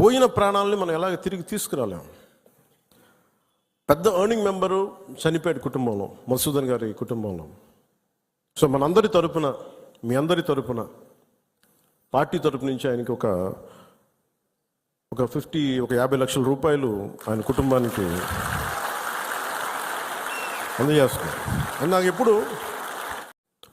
పోయిన ప్రాణాలని మనం ఎలాగ తిరిగి తీసుకురాలేము పెద్ద ఎర్నింగ్ మెంబరు చనిపోయాడు కుటుంబంలో మధుసూదన్ గారి కుటుంబంలో. సో మనందరి తరపున మీ అందరి తరపున పార్టీ తరపు నుంచి ఆయనకి ఒక ఒక ఫిఫ్టీ ఒక యాభై లక్షల రూపాయలు ఆయన కుటుంబానికి అందజేస్తున్నారు అండ్ నాకు ఎప్పుడు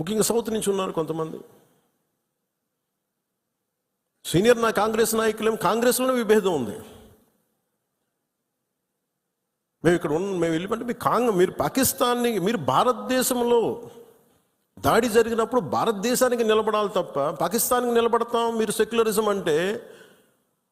ముఖ్యంగా సౌత్ నుంచి ఉన్నారు కొంతమంది. సీనియర్ నా కాంగ్రెస్ నాయకులేం కాంగ్రెస్లోనే విభేదం ఉంది. మేము ఇక్కడ ఉన్న మేము వెళ్ళిపోతే మీ కాంగ్ మీరు పాకిస్తాన్ని మీరు భారతదేశంలో దాడి జరిగినప్పుడు భారతదేశానికి నిలబడాలి తప్ప పాకిస్తాన్కి నిలబడతాం మీరు సెక్యులరిజం అంటే